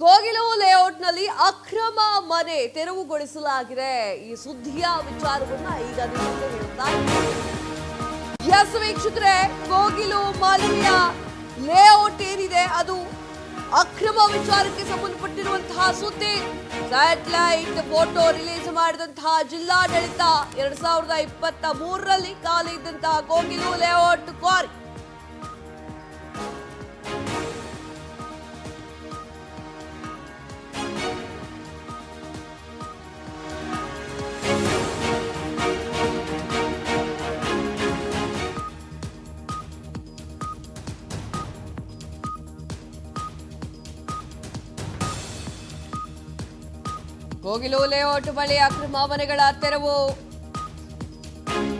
ಕೋಗಿಲು ಲೇಔಟ್ನಲ್ಲಿ ಅಕ್ರಮ ಮನೆ ತೆರವುಗೊಳಿಸಲಾಗಿದೆ. ಈ ಸುದ್ದಿಯ ವಿಚಾರವನ್ನ ಈಗ ಮುಂದೆ ಹೇಳ್ತಾ ಕೋಗಿಲು ಮಾಲಿನ್ಯ ಲೇಔಟ್ ಏನಿದೆ ಅದು ಅಕ್ರಮ ವಿಚಾರಕ್ಕೆ ಸಂಬಂಧಪಟ್ಟಿರುವಂತಹ ಸುದ್ದಿ. ಸ್ಯಾಟಲೈಟ್ ಫೋಟೋ ರಿಲೀಸ್ ಮಾಡಿದಂತಹ ಜಿಲ್ಲಾಡಳಿತ ಎರಡ್ ಸಾವಿರದ ಇಪ್ಪತ್ತ ಮೂರರಲ್ಲಿ ಖಾಲಿ ಇದ್ದಂತಹ Kogilu layout quarry Kogilu layout ಬಳಿ ಅಕ್ರಮ ಮನೆಗಳ ತೆರವು.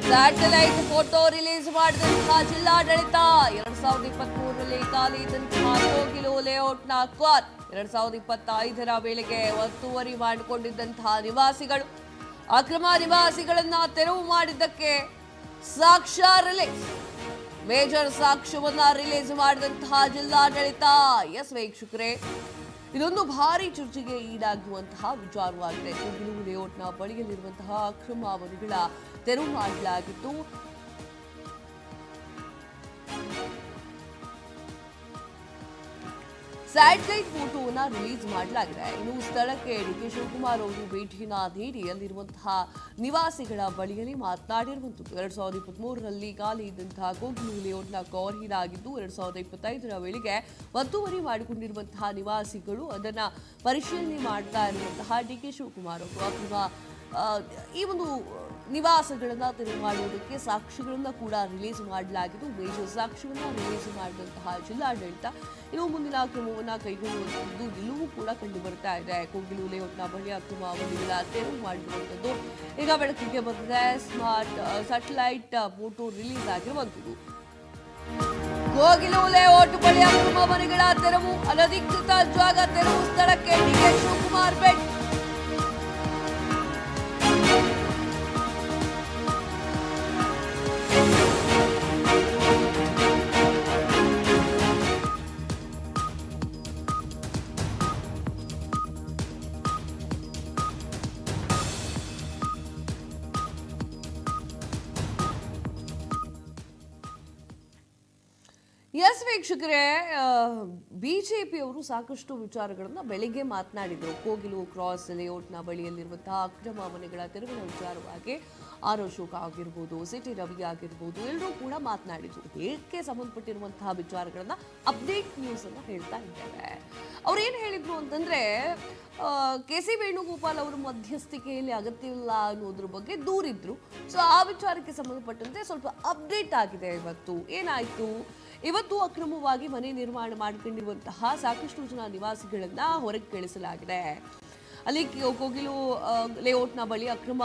ಸ್ಯಾಟಲೈಟ್ ಫೋಟೋ ರಿಲೀಸ್ ಮಾಡಿದಂತಹ ಜಿಲ್ಲಾಡಳಿತ. ಎರಡ್ ಸಾವಿರದ ಇಪ್ಪತ್ತ್ ಮೂರರಲ್ಲಿ ಖಾಲಿ ಇದ್ದಂತಹ ಕೋಗಿಲು ಲೇಔಟ್ನ ಕ್ವಾರ್ ಎರಡ್ ಸಾವಿರದ ಇಪ್ಪತ್ತೈದರ ವೇಳೆಗೆ ಒತ್ತುವರಿ ಮಾಡಿಕೊಂಡಿದ್ದಂತಹ ನಿವಾಸಿಗಳು. ಅಕ್ರಮ ನಿವಾಸಿಗಳನ್ನ ತೆರವು ಮಾಡಿದ್ದಕ್ಕೆ ಸಾಕ್ಷ್ಯ ರಿಲೀಸ್ ಮೇಜರ್ ಸಾಕ್ಷ್ಯವನ್ನ ರಿಲೀಸ್ ಮಾಡಿದಂತಹ ಜಿಲ್ಲಾಡಳಿತ. ಎಸ್ ವೀಕ್ಷಕರೇ ಇದೊಂದು ಭಾರಿ ಚರ್ಚೆಗೆ ಈಡಾಗುವಂತಹ ವಿಚಾರವಾಗಿದೆ. ಕುಗಿಲು ಲೇಔಟ್ನ ಬಳಿಯಲ್ಲಿರುವಂತಹ ಅಕ್ರಮ ಮನೆಗಳ ತೆರವು ಮಾಡಲಾಗಿತ್ತು. ಸ್ಯಾಟಲೈಟ್ ಫೋಟೋವನ್ನು ರಿಲೀಸ್ ಮಾಡಲಾಗಿದೆ. ಇನ್ನು ಸ್ಥಳಕ್ಕೆ ಡಿ ಕೆ ಶಿವಕುಮಾರ್ ಅವರು ಭೇಟಿನ ನೀಡಿ ಅಲ್ಲಿರುವಂತಹ ನಿವಾಸಿಗಳ ಬಳಿಯಲ್ಲಿ ಮಾತನಾಡಿರುವಂಥದ್ದು ಎರಡ್ ಸಾವಿರದ ಇಪ್ಪತ್ತ್ ಮೂರರಲ್ಲಿ ಖಾಲಿ ಇದ್ದಂತಹ ಕೋಗಿಲು ಲೇಔಟ್ನ ಕವರ್ ಆಗಿದ್ದು ಎರಡ್ ಸಾವಿರದ ಇಪ್ಪತ್ತೈದರ ವೇಳೆಗೆ ಒತ್ತುವರಿ ಮಾಡಿಕೊಂಡಿರುವಂತಹ ನಿವಾಸಿಗಳು ಅದನ್ನು ಪರಿಶೀಲನೆ ಮಾಡ್ತಾ ಇರುವಂತಹ ಡಿ ಕೆ ಶಿವಕುಮಾರ್ ಅವರು. ಆ, ಈ ಒಂದು ನಿವಾಸಗಳನ್ನು ತೆರವು ಮಾಡುವುದಕ್ಕೆ ಸಾಕ್ಷಿಗಳನ್ನು ಕೂಡ ರಿಲೀಸ್ ಮಾಡಲಾಗಿದ್ದು ಮೇಜರ್ ಸಾಕ್ಷಿಗಳನ್ನು ರಿಲೀಸ್ ಮಾಡಿದಂತಹ ಜಿಲ್ಲಾಡಳಿತ ಇನ್ನು ಮುಂದಿನ ಕ್ರಮವನ್ನು ಕೈಗೊಳ್ಳುವಂಥದ್ದು ಎಲ್ಲವೂ ಕೂಡ ಕಂಡು ಬರ್ತಾ ಇದೆ. ಕೋಗಿಲು, ಲೇಔಟ್ನ ಬಳಿ ಅಕ್ರಮ ಅವಧಿಗಳ ತೆರವು ಮಾಡಿರುವಂಥದ್ದು ಈಗ ಬೆಳಕಿಗೆ ಬಂದಿದೆ. ಸ್ಮಾರ್ಟ್ ಸ್ಯಾಟಲೈಟ್ ಫೋಟೋ ರಿಲೀಸ್ ಆಗಿರುವಂಥದ್ದು ಕೋಗಿಲು, ಲೇಔಟ್ ಬಳಿ ಅಕ್ರಮ ಮನೆಗಳ ತೆರವು, ಅನಧಿಕೃತ ಜಾಗ ತೆರವು ಸ್ಥಳಕ್ಕೆ ಡಿಕೆ ಶಿವಕುಮಾರ್ ಭೇಟಿ. ಎಸ್ ವೀಕ್ಷಕರೇ ಬಿಜೆಪಿಯವರು ಸಾಕಷ್ಟು ವಿಚಾರಗಳನ್ನು ಬೆಳಿಗ್ಗೆ ಮಾತನಾಡಿದರು. ಕೋಗಿಲು ಕ್ರಾಸ್ ಲೇಔಟ್ನ ಬಳಿಯಲ್ಲಿರುವಂತಹ ಅಕ್ರಮ ಮನೆಗಳ ತೆರವಿನ ವಿಚಾರವಾಗಿ ಆರ್ ಶೋಕ ಆಗಿರ್ಬೋದು, ಸಿಟಿ ರವಿ ಆಗಿರ್ಬೋದು ಎಲ್ಲರೂ ಕೂಡ ಮಾತನಾಡಿದರು. ಇದಕ್ಕೆ ಸಂಬಂಧಪಟ್ಟಿರುವಂತಹ ವಿಚಾರಗಳನ್ನು ಅಪ್ಡೇಟ್ ನ್ಯೂಸ್ ಅನ್ನ ಹೇಳ್ತಾ ಇದ್ದೇವೆ. ಅವ್ರು ಏನು ಹೇಳಿದರು ಅಂತಂದರೆ ಕೆ ಸಿ ವೇಣುಗೋಪಾಲ್ ಅವರು ಮಧ್ಯಸ್ಥಿಕೆಯಲ್ಲಿ ಅಗತ್ಯವಿಲ್ಲ ಅನ್ನೋದ್ರ ಬಗ್ಗೆ ದೂರಿದ್ರು. ಸೊ ಆ ವಿಚಾರಕ್ಕೆ ಸಂಬಂಧಪಟ್ಟಂತೆ ಸ್ವಲ್ಪ ಅಪ್ಡೇಟ್ ಆಗಿದೆ ಇವತ್ತು. ಏನಾಯ್ತು? ಇವತ್ತು ಅಕ್ರಮವಾಗಿ ಮನೆ ನಿರ್ಮಾಣ ಮಾಡಿಕೊಂಡಿರುವಂತಹ ಸಾಕಷ್ಟು ಜನ ನಿವಾಸಿಗಳನ್ನ ಹೊರಗೆ ಕಳಿಸಲಾಗಿದೆ. ಅಲ್ಲಿ ಕೋಗಿಲು ಲೇಔಟ್ನ ಬಳಿ ಅಕ್ರಮ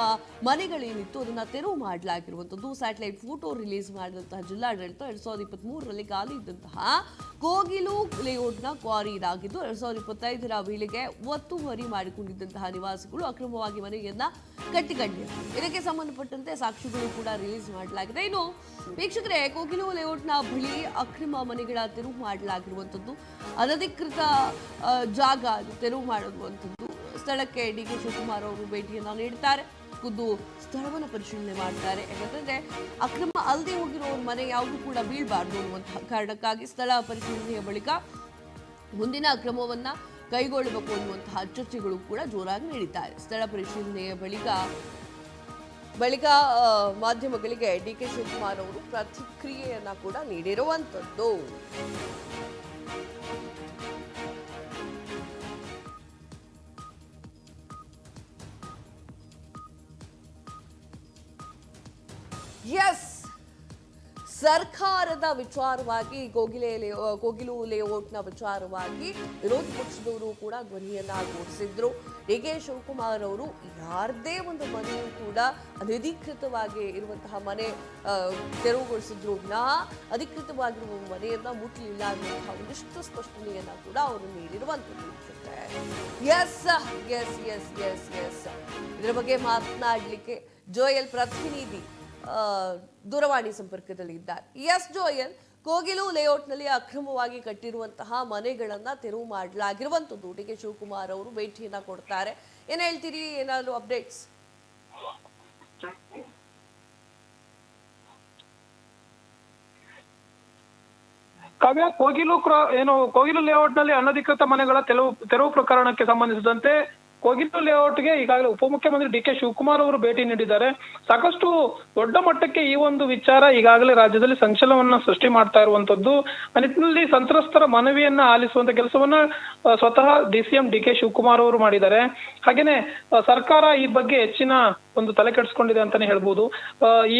ಮನೆಗಳೇನಿತ್ತು, ಅದನ್ನ ತೆರವು ಮಾಡಲಾಗಿರುವಂಥದ್ದು. ಸ್ಯಾಟಲೈಟ್ ಫೋಟೋ ರಿಲೀಸ್ ಮಾಡಿದಂತಹ ಜಿಲ್ಲಾಡಳಿತ ಎರಡ್ ಸಾವಿರದ ಇಪ್ಪತ್ತ್ ಮೂರರಲ್ಲಿ ಖಾಲಿ ಇದ್ದಂತಹ ಕೋಗಿಲು ಲೇಔಟ್ನ ಕ್ವಾರಿ ಇದಾಗಿದ್ದು ಎರಡ್ ಸಾವಿರದ ಇಪ್ಪತ್ತೈದರ ವೇಳೆಗೆ ಒತ್ತುವರಿ ಮಾಡಿಕೊಂಡಿದ್ದಂತಹ ನಿವಾಸಿಗಳು ಅಕ್ರಮವಾಗಿ ಮನೆಯನ್ನ ಕಟ್ಟಿಕೊಂಡಿದ್ದಾರೆ ಇದಕ್ಕೆ ಸಂಬಂಧಪಟ್ಟಂತೆ ಸಾಕ್ಷಿಗಳು ಕೂಡ ರಿಲೀಸ್ ಮಾಡಲಾಗಿದೆ. ಇನ್ನು ವೀಕ್ಷಕರೇ ಕೋಗಿಲು ಲೇಔಟ್ನ ಬಳಿ ಅಕ್ರಮ ಮನೆಗಳ ತೆರವು ಮಾಡಲಾಗಿರುವಂಥದ್ದು, ಅನಧಿಕೃತ ಜಾಗ ತೆರವು ಮಾಡುವಂಥದ್ದು ಸ್ಥಳಕ್ಕೆ ಡಿ ಕೆ ಶಿವಕುಮಾರ್ ಅವರು ಭೇಟಿಯನ್ನು ನೀಡ್ತಾರೆ. ಖುದ್ದು ಸ್ಥಳವನ್ನು ಪರಿಶೀಲನೆ ಮಾಡ್ತಾರೆ. ಯಾಕಂತಂದ್ರೆ ಅಕ್ರಮ ಅಲ್ಲದೆ ಹೋಗಿರೋ ಮನೆ ಯಾವುದು ಕೂಡ ಬೀಳಬಾರ್ದು ಅನ್ನುವಂತಹ ಕಾರಣಕ್ಕಾಗಿ ಸ್ಥಳ ಪರಿಶೀಲನೆಯ ಬಳಿಕ ಮುಂದಿನ ಅಕ್ರಮವನ್ನ ಕೈಗೊಳ್ಳಬೇಕು ಅನ್ನುವಂತಹ ಚರ್ಚೆಗಳು ಕೂಡ ಜೋರಾಗಿ ನಡೀತಾ ಇದೆ. ಸ್ಥಳ ಪರಿಶೀಲನೆಯ ಬಳಿಕ ಬಳಿಕ ಮಾಧ್ಯಮಗಳಿಗೆ ಡಿ ಕೆ ಶಿವಕುಮಾರ್ ಅವರು ಪ್ರತಿಕ್ರಿಯೆಯನ್ನ ಕೂಡ ನೀಡಿರುವಂತದ್ದು. ಎಸ್ ಸರ್ಕಾರದ ವಿಚಾರವಾಗಿ ಕೋಗಿಲೆ ಲೇ- ಆ, ಕೋಗಿಲು ಲೇಔಟ್ನ ವಿಚಾರವಾಗಿ ವಿರೋಧ ಪಕ್ಷದವರು ಕೂಡ ಧ್ವನಿಯನ್ನ ಘೋಷಿಸಿದ್ರು. ಡಿ ಕೆ ಶಿವಕುಮಾರ್ ಅವರು ಯಾರದೇ ಒಂದು ಮನೆಯೂ ಕೂಡ ಅನಧಿಕೃತವಾಗಿ ಇರುವಂತಹ ಮನೆ ತೆರವುಗೊಳಿಸಿದ್ರು ನಾ ಅಧಿಕೃತವಾಗಿರುವ ಮನೆಯನ್ನ ಮುಟ್ಟಲಿಲ್ಲ ಅನ್ನುವಂತಹ ಒಂದಿಷ್ಟು ಸ್ಪಷ್ಟನೆಯನ್ನ ಕೂಡ ಅವರು ನೀಡಿರುವಂಥದ್ದು S S S S S ಇದರ ಬಗ್ಗೆ ಮಾತನಾಡಲಿಕ್ಕೆ ಜೋಯಲ್ ಪ್ರತಿನಿಧಿ ದೂರವಾಣಿ ಸಂಪರ್ಕದಲ್ಲಿ ಇದ್ದಾರೆ ಎಸ್ ಜೋಯಲ್ ಕೋಗಿಲು ಲೇಔಟ್ನಲ್ಲಿ ಅಕ್ರಮವಾಗಿ ಕಟ್ಟಿರುವಂತಹ ಮನೆಗಳನ್ನ ತೆರವು ಮಾಡಲಾಗಿರುವಂಥದ್ದು. ಡಿ ಕೆ ಶಿವಕುಮಾರ್ ಅವರು ಭೇಟಿಯನ್ನ ಕೊಡ್ತಾರೆ. ಏನ್ ಹೇಳ್ತೀರಿ? ಏನಾದರೂ ಅಪ್ಡೇಟ್ಸ್? ಕಾವ್ಯ, ಕೋಗಿಲು ಏನು, ಕೋಗಿಲು ಲೇಔಟ್ನಲ್ಲಿ ಅನಧಿಕೃತ ಮನೆಗಳ ತೆರವು ತೆರವು ಪ್ರಕರಣಕ್ಕೆ ಸಂಬಂಧಿಸಿದಂತೆ ಕೋಗಿಲು ಲೇಔಟ್ಗೆ ಈಗಾಗಲೇ ಉಪಮುಖ್ಯಮಂತ್ರಿ ಡಿ ಕೆ ಶಿವಕುಮಾರ್ ಅವರು ಭೇಟಿ ನೀಡಿದ್ದಾರೆ. ಸಾಕಷ್ಟು ದೊಡ್ಡ ಮಟ್ಟಕ್ಕೆ ಈ ಒಂದು ವಿಚಾರ ಈಗಾಗಲೇ ರಾಜ್ಯದಲ್ಲಿ ಸಂಚಲನವನ್ನ ಸೃಷ್ಟಿ ಮಾಡ್ತಾ ಇರುವಂತದ್ದು. ಆ ನಿಟ್ಟಿನಲ್ಲಿ ಸಂತ್ರಸ್ತರ ಮನವಿಯನ್ನ ಆಲಿಸುವಂತ ಕೆಲಸವನ್ನ ಸ್ವತಃ D C M D K Shivakumar ಅವರು ಮಾಡಿದ್ದಾರೆ. ಹಾಗೇನೆ ಸರ್ಕಾರ ಈ ಬಗ್ಗೆ ಹೆಚ್ಚಿನ ಒಂದು ತಲೆ ಕೆಡಿಸ್ಕೊಂಡಿದೆ ಅಂತಾನೆ ಹೇಳ್ಬೋದು.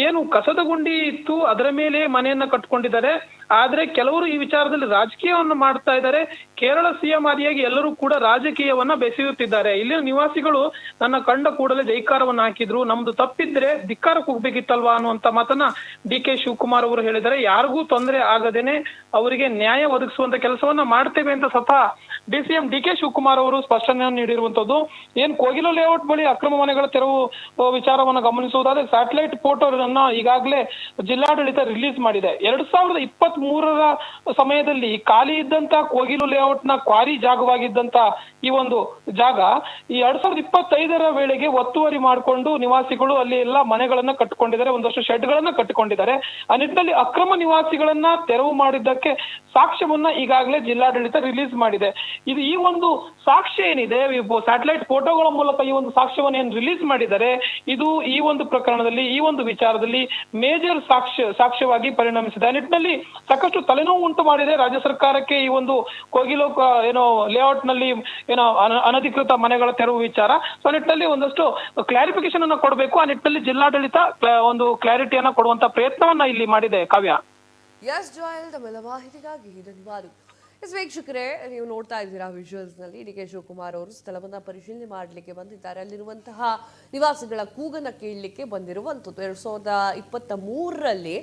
ಏನು ಕಸದ ಗುಂಡಿ ಇತ್ತು, ಅದರ ಮೇಲೆ ಮನೆಯನ್ನ ಕಟ್ಕೊಂಡಿದ್ದಾರೆ. ಆದ್ರೆ ಕೆಲವರು ಈ ವಿಚಾರದಲ್ಲಿ ರಾಜಕೀಯವನ್ನು ಮಾಡ್ತಾ ಇದ್ದಾರೆ. ಕೇರಳ ಸಿಎಂ ಆದಿಯಾಗಿ ಎಲ್ಲರೂ ಕೂಡ ರಾಜಕೀಯವನ್ನ ಬೆಸೆಯುತ್ತಿದ್ದಾರೆ. ಇಲ್ಲಿನ ನಿವಾಸಿಗಳು ನನ್ನ ಕಂಡ ಕೂಡಲೇ ಜೈಕಾರವನ್ನು ಹಾಕಿದ್ರು. ನಮ್ದು ತಪ್ಪಿದ್ರೆ ಧಿಕ್ಕಾರ ಹೋಗ್ಬೇಕಿತ್ತಲ್ವಾ ಅನ್ನುವಂತ ಮಾತನ್ನ ಡಿ ಕೆ ಶಿವಕುಮಾರ್ ಅವರು ಹೇಳಿದ್ದಾರೆ. ಯಾರಿಗೂ ತೊಂದರೆ ಆಗದೇನೆ ಅವರಿಗೆ ನ್ಯಾಯ ಒದಗಿಸುವಂತ ಕೆಲಸವನ್ನ ಮಾಡ್ತೇವೆ ಅಂತ ಸ್ವತಃ D C M D K Shivakumar ಅವರು ಸ್ಪಷ್ಟನೆಯನ್ನು ನೀಡಿರುವಂತದ್ದು, ಏನ್ ಕೋಗಿಲು ಲೇಔಟ್ ಬಳಿ ಅಕ್ರಮ ಮನೆಗಳ ತೆರವು ವಿಚಾರವನ್ನು ಗಮನಿಸುವುದಾದ್ರೆ ಸ್ಯಾಟಲೈಟ್ ಫೋಟೋಗಳನ್ನ ಈಗಾಗಲೇ ಜಿಲ್ಲಾಡಳಿತ ರಿಲೀಸ್ ಮಾಡಿದೆ. ಎರಡ್ ಸಾವಿರದ ಇಪ್ಪತ್ತ್ ಮೂರರ ಸಮಯದಲ್ಲಿ ಖಾಲಿ ಇದ್ದಂತ ಕೋಗಿಲು ಲೇಔಟ್ನ ಕ್ವಾರಿ ಜಾಗವಾಗಿದ್ದಂತ ಈ ಒಂದು ಜಾಗ, ಈ ಎರಡ್ ಸಾವಿರದ ಇಪ್ಪತ್ತೈದರ ವೇಳೆಗೆ ಒತ್ತುವರಿ ಮಾಡಿಕೊಂಡು ನಿವಾಸಿಗಳು ಅಲ್ಲಿ ಎಲ್ಲ ಮನೆಗಳನ್ನ ಕಟ್ಟಿಕೊಂಡಿದ್ದಾರೆ, ಒಂದಷ್ಟು ಶೆಡ್ ಗಳನ್ನ ಕಟ್ಟಿಕೊಂಡಿದ್ದಾರೆ. ಆ ನಿಟ್ಟಿನಲ್ಲಿ ಅಕ್ರಮ ನಿವಾಸಿಗಳನ್ನ ತೆರವು ಮಾಡಿದ್ದಕ್ಕೆ ಸಾಕ್ಷ್ಯವನ್ನ ಈಗಾಗಲೇ ಜಿಲ್ಲಾಡಳಿತ ರಿಲೀಸ್ ಮಾಡಿದೆ. ಇದು ಈ ಒಂದು ಸಾಕ್ಷ್ಯ ಏನಿದೆ ಸ್ಯಾಟಲೈಟ್ ಫೋಟೋಗಳ ಮೂಲಕ ಈ ಒಂದು ಸಾಕ್ಷ್ಯವನ್ನು ಏನು ರಿಲೀಸ್ ಮಾಡಿದ್ದಾರೆ ಇದು ಈ ಒಂದು ಪ್ರಕರಣದಲ್ಲಿ, ಈ ಒಂದು ವಿಚಾರದಲ್ಲಿ ಮೇಜರ್ ಸಾಕ್ಷ್ಯ, ಸಾಕ್ಷ್ಯವಾಗಿ ಪರಿಣಮಿಸಿದೆ. ಆ ನಿಟ್ಟಿನಲ್ಲಿ ಸಾಕಷ್ಟು ತಲೆನೋವು ಉಂಟು ಮಾಡಿದೆ. ರಾಜ್ಯ ಸರ್ಕಾರಕ್ಕೆ ಈ ಒಂದು ಕೋಗಿಲು ಕ- ಏನೋ ಲೇಔಟ್ನಲ್ಲಿ ಏನೋ ಅನ- ಅನಧಿಕೃತ ಮನೆಗಳ ತೆರವು ವಿಚಾರ. ಸೊ ಆ ನಿಟ್ಟಿನಲ್ಲಿ ಒಂದಷ್ಟು ಕ್ಲಾರಿಫಿಕೇಶನ್ ಅನ್ನ ಕೊಡಬೇಕು. ಆ ನಿಟ್ಟಿನಲ್ಲಿ ಜಿಲ್ಲಾಡಳಿತ ಒಂದು ಕ್ಲಾರಿಟಿಯನ್ನ ಕೊಡುವಂತ ಪ್ರಯತ್ನವನ್ನ ಇಲ್ಲಿ ಮಾಡಿದೆ. ಕಾವ್ಯ. ಎಸ್ ಜಾಯಲ್ ತಮ್ಮೆಲ್ಲ ಮಾಹಿತಿಗಾಗಿ ಧನ್ಯವಾದ ಎಸ್ ವೀಕ್ಷಕರೇ, ನೀವು ನೋಡ್ತಾ ಇದ್ದೀರಾ ವಿಜುವಲ್ಸ್ನಲ್ಲಿ ಡಿ ಕೆ ಶಿವಕುಮಾರ್ ಅವರು ಸ್ಥಳವನ್ನು ಪರಿಶೀಲನೆ ಮಾಡಲಿಕ್ಕೆ ಬಂದಿದ್ದಾರೆ. ಅಲ್ಲಿರುವಂತಹ ನಿವಾಸಿಗಳ ಕೂಗನ್ನು ಕೇಳಲಿಕ್ಕೆ ಬಂದಿರುವಂಥದ್ದು. ಎರಡು ಸಾವಿರದ ಇಪ್ಪತ್ತ ಮೂರರಲ್ಲಿ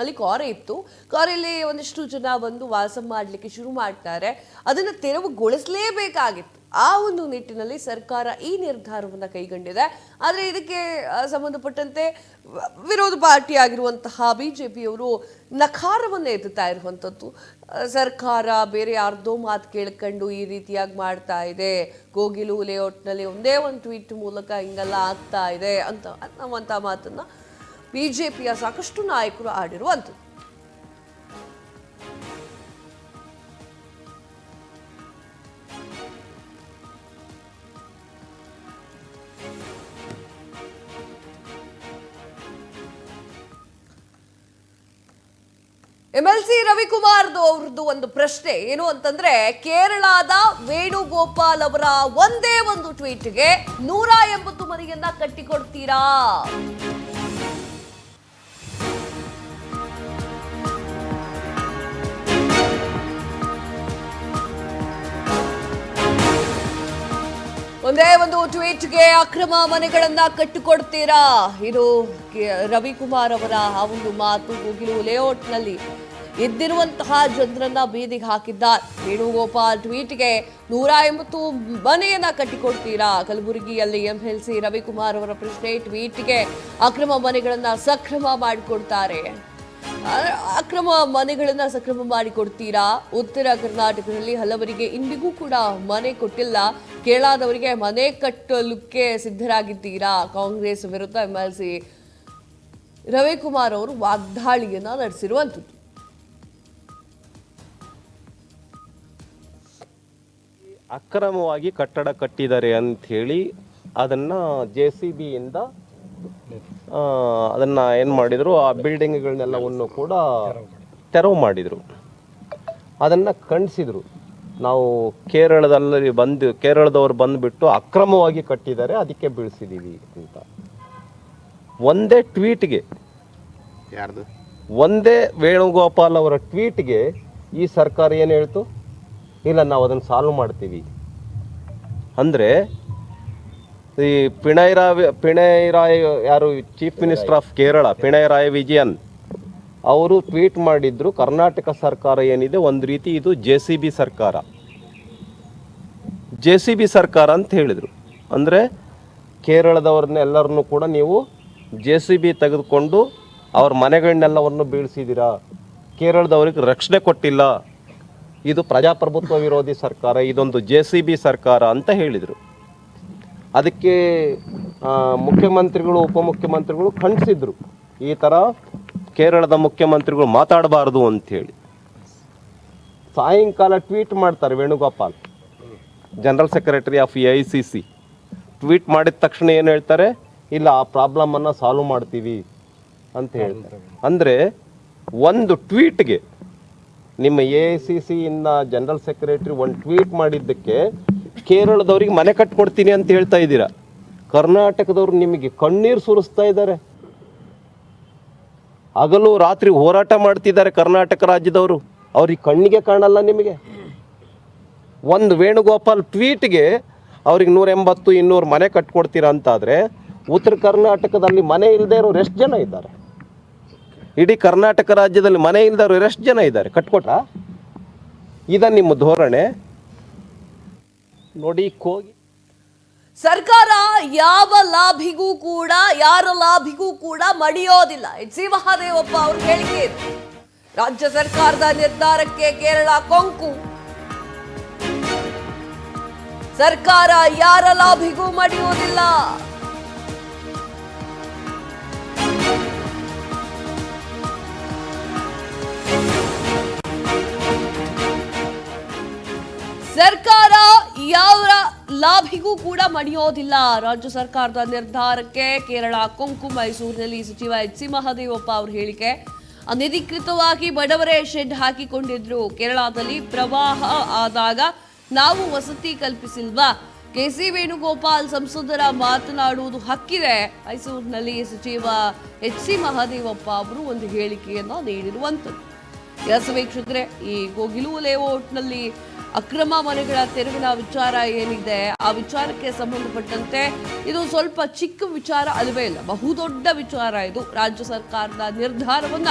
ಅಲ್ಲಿ ಕಾರೆ ಇತ್ತು. ಕಾರಲ್ಲಿ ಒಂದಿಷ್ಟು ಜನ ಬಂದು ವಾಸ ಮಾಡಲಿಕ್ಕೆ ಶುರು ಮಾಡ್ತಾರೆ. ಅದನ್ನು ತೆರವುಗೊಳಿಸಲೇಬೇಕಾಗಿತ್ತು. ಆ ಒಂದು ನಿಟ್ಟಿನಲ್ಲಿ ಸರ್ಕಾರ ಈ ನಿರ್ಧಾರವನ್ನು ಕೈಗೊಂಡಿದೆ. ಆದರೆ ಇದಕ್ಕೆ ಸಂಬಂಧಪಟ್ಟಂತೆ ವಿರೋಧ ಪಾರ್ಟಿ ಆಗಿರುವಂತಹ ಪಿಯವರು ನಕಾರವನ್ನು ಎತ್ತುತ್ತಾ ಇರುವಂಥದ್ದು. ಸರ್ಕಾರ ಬೇರೆ ಯಾರ್ದೋ ಮಾತು ಕೇಳ್ಕೊಂಡು ಈ ರೀತಿಯಾಗಿ ಮಾಡ್ತಾ ಇದೆ. ಗೋಗಿಲು ಲೇಔಟ್ನಲ್ಲಿ ಒಂದೇ ಒಂದು ಟ್ವೀಟ್ ಮೂಲಕ ಹಿಂಗೆಲ್ಲ ಆಗ್ತಾ ಇದೆ ಅಂತ ಅನ್ನುವಂಥ ಜೆ ಪಿಯ ಸಾಕಷ್ಟು ನಾಯಕರು ಆಡಿರುವಂಥದ್ದು. ಅವ್ರದ್ದು ಒಂದು ಪ್ರಶ್ನೆ ಏನು ಅಂತಂದ್ರೆ, ಕೇರಳದ ವೇಣುಗೋಪಾಲ್ ಅವರ ಒಂದೇ ಒಂದು ಟ್ವೀಟ್ಗೆ ನೂರ ಎಂಬತ್ತು ಮನೆಯನ್ನ ಕಟ್ಟಿಕೊಡ್ತೀರಾ? ಒಂದೇ ಒಂದು ಟ್ವೀಟ್ಗೆ ಅಕ್ರಮ ಮನೆಗಳನ್ನ ಕಟ್ಟಿಕೊಡ್ತೀರಾ? ಇದು ರವಿಕುಮಾರ್ ಅವರ ಆ ಒಂದು ಮಾತು ಮುಗಿಲು ಲೇಔಟ್ನಲ್ಲಿ ಇದ್ದಿರುವಂತಹ ಜನರನ್ನ ಬೀದಿಗೆ ಹಾಕಿದ್ದಾರೆ. ವೇಣುಗೋಪಾಲ್ ಟ್ವೀಟ್ಗೆ ನೂರ ಎಂಬತ್ತು ಮನೆಯನ್ನ ಕಟ್ಟಿಕೊಡ್ತೀರಾ? ಕಲಬುರಗಿಯಲ್ಲಿ ಎಂ ಎಲ್ ಸಿ ರವಿಕುಮಾರ್ ಅವರ ಪ್ರಶ್ನೆ, ಟ್ವೀಟ್ಗೆ ಅಕ್ರಮ ಮನೆಗಳನ್ನ ಸಕ್ರಮ ಮಾಡಿಕೊಡ್ತಾರೆ. ಅಕ್ರಮ ಮನೆಗಳನ್ನ ಸಕ್ರಮ ಮಾಡಿಕೊಡ್ತೀರಾ? ಉತ್ತರ ಕರ್ನಾಟಕದಲ್ಲಿ ಹಲವರಿಗೆ ಇಂದಿಗೂ ಕೂಡ ಮನೆ ಕೊಟ್ಟಿಲ್ಲ. ಕೇರಳದವರಿಗೆ ಮನೆ ಕಟ್ಟಲುಕ್ಕೆ ಸಿದ್ಧರಾಗಿದ್ದೀರಾ? ಕಾಂಗ್ರೆಸ್ ವಿರುದ್ಧ ಎಂ ಎಲ್ ಸಿ ರವಿಕುಮಾರ್ ಅವರು ವಾಗ್ದಾಳಿಯನ್ನ ನಡೆಸಿರುವಂಥದ್ದು. ಅಕ್ರಮವಾಗಿ ಕಟ್ಟಡ ಕಟ್ಟಿದ್ದಾರೆ ಅಂಥೇಳಿ ಅದನ್ನು ಜೆ ಸಿ ಬಿಯಿಂದ ಅದನ್ನು ಏನು ಮಾಡಿದರು? ಆ ಬಿಲ್ಡಿಂಗ್ಗಳನ್ನೆಲ್ಲವನ್ನು ಕೂಡ ತೆರವು ಮಾಡಿದರು. ಅದನ್ನು ಖಂಡಿಸಿದರು. ನಾವು ಕೇರಳದಲ್ಲಿ ಬಂದು ಕೇರಳದವರು ಬಂದುಬಿಟ್ಟು ಅಕ್ರಮವಾಗಿ ಕಟ್ಟಿದ್ದಾರೆ ಅದಕ್ಕೆ ಬೀಳಿಸಿದ್ದೀವಿ ಅಂತ. ಒಂದೇ ಟ್ವೀಟ್ಗೆ ಯಾರ್ದು? ಒಂದೇ ವೇಣುಗೋಪಾಲ್ ಅವರ ಟ್ವೀಟ್ಗೆ ಈ ಸರ್ಕಾರ ಏನು ಹೇಳ್ತು? ಇಲ್ಲ, ನಾವು ಅದನ್ನು ಸಾಲ್ವ್ ಮಾಡ್ತೀವಿ. ಅಂದರೆ, ಈ ಪಿಣೈರಾಯ್ ಪಿಣೈರಾಯ್ ಯಾರು chief minister of Kerala Pinarayi Vijayan, ಅವರು ಟ್ವೀಟ್ ಮಾಡಿದ್ರು, ಕರ್ನಾಟಕ ಸರ್ಕಾರ ಏನಿದೆ, ಒಂದು ರೀತಿ ಇದು ಜೆ ಸಿ ಬಿ ಸರ್ಕಾರ. ಜೆ ಸಿ ಬಿ ಸರ್ಕಾರ ಅಂತ ಹೇಳಿದರು. ಅಂದರೆ, ಕೇರಳದವ್ರನ್ನ ಎಲ್ಲರನ್ನೂ ಕೂಡ ನೀವು ಜೆ ಸಿ ಬಿ ತೆಗೆದುಕೊಂಡು ಅವ್ರ ಮನೆಗಳನ್ನೆಲ್ಲವನ್ನು ಬೀಳಿಸಿದ್ದೀರಾ ಕೇರಳದವ್ರಿಗೆ ರಕ್ಷಣೆ ಕೊಟ್ಟಿಲ್ಲ. ಇದು ಪ್ರಜಾಪ್ರಭುತ್ವ ವಿರೋಧಿ ಸರ್ಕಾರ, ಇದೊಂದು ಜೆ ಸಿ ಬಿ ಸರ್ಕಾರ ಅಂತ ಹೇಳಿದರು. ಅದಕ್ಕೆ ಮುಖ್ಯಮಂತ್ರಿಗಳು, ಉಪಮುಖ್ಯಮಂತ್ರಿಗಳು ಖಂಡಿಸಿದ್ರು. ಈ ಥರ ಕೇರಳದ ಮುಖ್ಯಮಂತ್ರಿಗಳು ಮಾತಾಡಬಾರ್ದು ಅಂಥೇಳಿ ಸಾಯಂಕಾಲ ಟ್ವೀಟ್ ಮಾಡ್ತಾರೆ Venugopal, general secretary of A I C C. Tweet ಮಾಡಿದ ತಕ್ಷಣ ಏನು ಹೇಳ್ತಾರೆ, ಇಲ್ಲ, ಆ ಪ್ರಾಬ್ಲಮನ್ನು ಸಾಲ್ವ್ ಮಾಡ್ತೀವಿ ಅಂತ ಹೇಳ್ತಾರೆ. ಅಂದರೆ ಒಂದು ಟ್ವೀಟ್ಗೆ ನಿಮ್ಮ ಎ ಐ ಸಿ ಸಿಯಿಂದ ಜನರಲ್ ಸೆಕ್ರೆಟರಿ ಒಂದು ಟ್ವೀಟ್ ಮಾಡಿದ್ದಕ್ಕೆ ಕೇರಳದವ್ರಿಗೆ ಮನೆ ಕಟ್ಕೊಡ್ತೀನಿ ಅಂತ ಹೇಳ್ತಾ ಇದ್ದೀರಾ? ಕರ್ನಾಟಕದವ್ರು ನಿಮಗೆ ಕಣ್ಣೀರು ಸುರಿಸ್ತಾ ಇದ್ದಾರೆ. ಹಗಲು ರಾತ್ರಿ ಹೋರಾಟ ಮಾಡ್ತಿದ್ದಾರೆ ಕರ್ನಾಟಕ ರಾಜ್ಯದವರು. ಅವ್ರಿಗೆ ಕಣ್ಣಿಗೆ ಕಾಣಲ್ಲ ನಿಮಗೆ. ಒಂದು ವೇಣುಗೋಪಾಲ್ ಟ್ವೀಟ್ಗೆ ಅವ್ರಿಗೆ ನೂರ ಎಂಬತ್ತು ಇನ್ನೂರು ಮನೆ ಕಟ್ಕೊಡ್ತೀರಾ ಅಂತಾದರೆ ಉತ್ತರ ಕರ್ನಾಟಕದಲ್ಲಿ ಮನೆ ಇಲ್ಲದೆ ಇರೋರು ಎಷ್ಟು ಜನ ಇದ್ದಾರೆ? ಇಡೀ ಕರ್ನಾಟಕ ರಾಜ್ಯದಲ್ಲಿ ಮನೆ ಇಲ್ಲದವ್ರು ಎಷ್ಟು ಜನ ಇದ್ದಾರೆ? ಕಟ್ಕೊಟ್ರಾ? ಇದ ನಿಮ್ಮ ಧೋರಣೆ. ನೋಡಿ, ಕೋಗಿ. ಸರ್ಕಾರ ಯಾವ ಲಾಭಿಗೂ ಕೂಡ, ಯಾರ ಲಾಭಿಗೂ ಕೂಡ ಮಡಿಯೋದಿಲ್ಲ ಎಚ್ ಸಿ ಮಹಾದೇವಪ್ಪ ಅವ್ರ ಹೇಳಿಕೆ. ರಾಜ್ಯ ಸರ್ಕಾರದ ನಿರ್ಧಾರಕ್ಕೆ ಕೇರಳ ಕೊಂಕು. ಸರ್ಕಾರ ಯಾರ ಲಾಭಿಗೂ ಮಡಿಯುವುದಿಲ್ಲ ಸರ್ಕಾರ ಯಾವ ಲಾಭಿಗೂ ಕೂಡ ಮಣಿಯೋದಿಲ್ಲ. ರಾಜ್ಯ ಸರ್ಕಾರದ ನಿರ್ಧಾರಕ್ಕೆ ಕೇರಳ, ಕೊಂಕು ಮೈಸೂರಿನಲ್ಲಿ ಸಚಿವ ಎಚ್ ಸಿ ಮಹದೇವಪ್ಪ ಅವ್ರ ಹೇಳಿಕೆ. ಅನಧಿಕೃತವಾಗಿ ಬಡವರೇ ಶೆಡ್ ಹಾಕಿಕೊಂಡಿದ್ರು. ಕೇರಳದಲ್ಲಿ ಪ್ರವಾಹ ಆದಾಗ ನಾವು ವಸತಿ ಕಲ್ಪಿಸಿಲ್ವಾ? ಕೆಸಿ ವೇಣುಗೋಪಾಲ್ ಸಂಸದರ ಮಾತನಾಡುವುದು ಹಕ್ಕಿದೆ. ಮೈಸೂರಿನಲ್ಲಿ ಸಚಿವ ಎಚ್ ಸಿ ಮಹದೇವಪ್ಪ ಅವರು ಒಂದು ಹೇಳಿಕೆಯನ್ನು ನೀಡಿರುವಂಥದ್ದು ಎಸ್ ವೀಕ್ಷಕರೇ, ಈ ಗೋಗಿಲು ಲೇಔಟ್ನಲ್ಲಿ ಅಕ್ರಮ ಮನೆಗಳ ತೆರವಿನ ವಿಚಾರ ಏನಿದೆ? ಆ ವಿಚಾರಕ್ಕೆ ಸಂಬಂಧಪಟ್ಟಂತೆ ಇದು ಸ್ವಲ್ಪ ಚಿಕ್ಕ ವಿಚಾರ ಅಲ್ಲವೇ ಇಲ್ಲ, ಬಹುದೊಡ್ಡ ವಿಚಾರ ಇದು. ರಾಜ್ಯ ಸರ್ಕಾರದ ನಿರ್ಧಾರವನ್ನ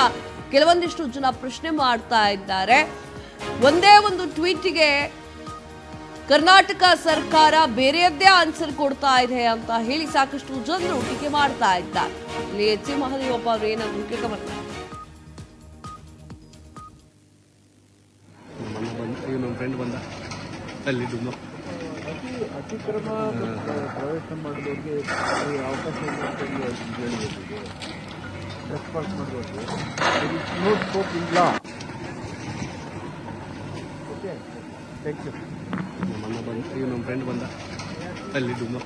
ಕೆಲವೊಂದಿಷ್ಟು ಜನ ಪ್ರಶ್ನೆ ಮಾಡ್ತಾ ಇದ್ದಾರೆ. ಒಂದೇ ಒಂದು ಟ್ವೀಟಿಗೆ ಕರ್ನಾಟಕ ಸರ್ಕಾರ ಬೇರೆಯದ್ದೇ ಆನ್ಸರ್ ಕೊಡ್ತಾ ಇದೆ ಅಂತ ಹೇಳಿ ಸಾಕಷ್ಟು ಜನರು ಟೀಕೆ ಮಾಡ್ತಾ ಇದ್ದಾರೆ. ಇಲ್ಲಿ ಎಚ್ ಸಿ ಮಹದೇವಪ್ಪ ಅವರು ಏನಾದ್ರು ಟೀಕೆ ಅಲ್ಲಿ ಡುಮ್ಮ ಅತಿಕ್ರಮ ಪ್ರವೇಶ ಈ ಅವಕಾಶ ರೆಸ್ಪಾನ್ಸ್ ಮಾಡಿದವ್ರಿಗೆ ನೋ ಸ್ಕೋಪ್ ಇಲ್ಲ. ಓಕೆ ಥ್ಯಾಂಕ್ ಯು ನಮ್ಮ ಬಂದ ಈಗ ನಮ್ಮ ಫ್ರೆಂಡ್ ಬಂದ. ಅಲ್ಲಿ ಡುಮ್ಮ